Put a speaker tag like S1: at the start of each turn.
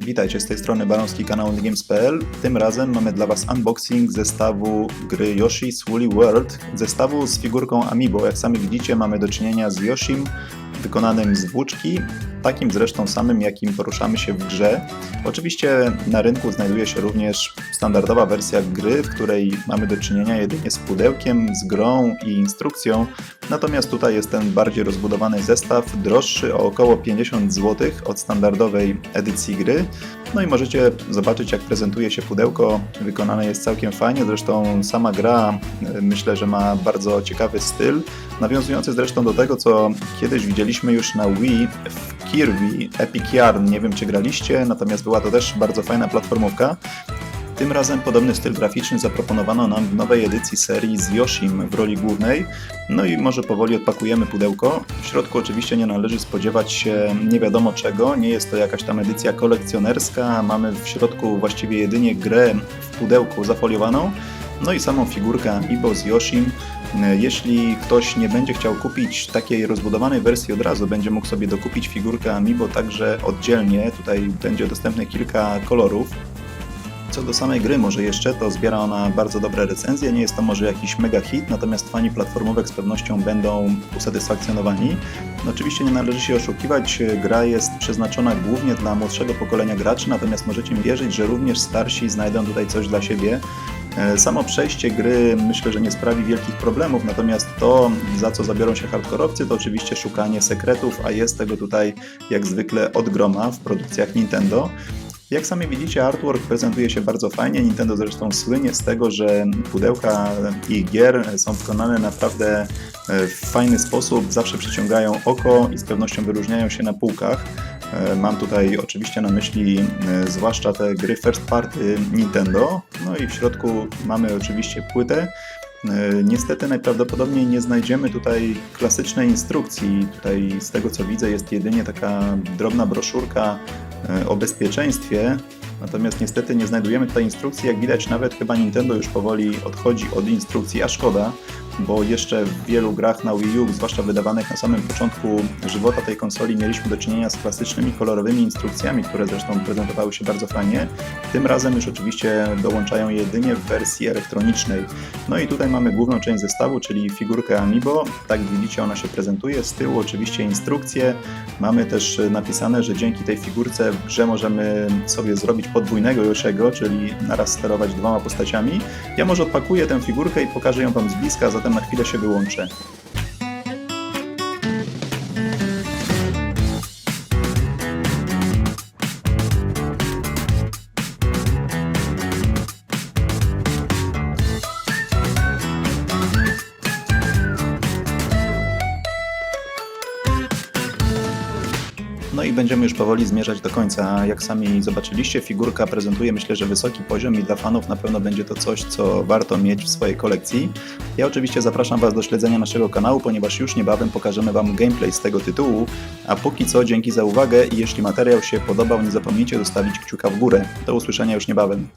S1: Witajcie, z tej strony Baronski kanał Games.pl. Tym razem mamy dla Was unboxing zestawu gry Yoshi's Woolly World, zestawu z figurką Amiibo. Jak sami widzicie, mamy do czynienia z Yoshim wykonanym z włóczki, takim zresztą samym, jakim poruszamy się w grze. Oczywiście na rynku znajduje się również standardowa wersja gry, w której mamy do czynienia jedynie z pudełkiem, z grą i instrukcją, natomiast tutaj jest ten bardziej rozbudowany zestaw, droższy o około 50 zł od standardowej edycji gry. No i możecie zobaczyć, jak prezentuje się pudełko. Wykonane jest całkiem fajnie, zresztą sama gra e, myślę, że ma bardzo ciekawy styl, nawiązujący zresztą do tego, co kiedyś widzieliśmy już na Wii w Kirby Epic Yarn. Nie wiem, czy graliście, natomiast była to też bardzo fajna platformówka. Tym razem podobny styl graficzny zaproponowano nam w nowej edycji serii z Yoshim w roli głównej. No i może powoli odpakujemy pudełko. W środku oczywiście nie należy spodziewać się nie wiadomo czego. Nie jest to jakaś tam edycja kolekcjonerska. Mamy w środku właściwie jedynie grę w pudełku zafoliowaną. No i samą figurkę Amiibo z Yoshim. Jeśli ktoś nie będzie chciał kupić takiej rozbudowanej wersji od razu, będzie mógł sobie dokupić figurkę Amiibo także oddzielnie. Tutaj będzie dostępne kilka kolorów. Co do samej gry może jeszcze, to zbiera ona bardzo dobre recenzje, nie jest to może jakiś mega hit, natomiast fani platformówek z pewnością będą usatysfakcjonowani. No, oczywiście nie należy się oszukiwać, gra jest przeznaczona głównie dla młodszego pokolenia graczy, natomiast możecie mi wierzyć, że również starsi znajdą tutaj coś dla siebie. E, Samo przejście gry myślę, że nie sprawi wielkich problemów, natomiast to, za co zabiorą się hardkorowcy, to oczywiście szukanie sekretów, a jest tego tutaj jak zwykle od groma w produkcjach Nintendo. Jak sami widzicie, artwork prezentuje się bardzo fajnie. Nintendo zresztą słynie z tego, że pudełka ich gier są wykonane naprawdę e, w fajny sposób, zawsze przyciągają oko i z pewnością wyróżniają się na półkach. E, Mam tutaj oczywiście na myśli e, zwłaszcza te gry first party Nintendo. No i w środku mamy oczywiście płytę. Niestety najprawdopodobniej nie znajdziemy tutaj klasycznej instrukcji. Tutaj z tego co widzę jest jedynie taka drobna broszurka o bezpieczeństwie. Natomiast niestety nie znajdujemy tutaj instrukcji. Jak widać nawet chyba Nintendo już powoli odchodzi od instrukcji, a szkoda, bo jeszcze w wielu grach na Wii U, zwłaszcza wydawanych na samym początku żywota tej konsoli, mieliśmy do czynienia z klasycznymi kolorowymi instrukcjami, które zresztą prezentowały się bardzo fajnie. Tym razem już oczywiście dołączają je jedynie w wersji elektronicznej. No i tutaj mamy główną część zestawu, czyli figurkę Amiibo. Tak widzicie, ona się prezentuje. Z tyłu oczywiście instrukcje. Mamy też napisane, że dzięki tej figurce w grze możemy sobie zrobić podwójnego Yoshiego, czyli naraz sterować dwoma postaciami. Ja może odpakuję tę figurkę i pokażę ją Wam z bliska, zatem na chwilę się wyłączę. No i będziemy już powoli zmierzać do końca. Jak sami zobaczyliście, figurka prezentuje myślę, że wysoki poziom i dla fanów na pewno będzie to coś, co warto mieć w swojej kolekcji. Ja oczywiście zapraszam Was do śledzenia naszego kanału, ponieważ już niebawem pokażemy Wam gameplay z tego tytułu. A póki co dzięki za uwagę i jeśli materiał się podobał, nie zapomnijcie zostawić kciuka w górę. Do usłyszenia już niebawem.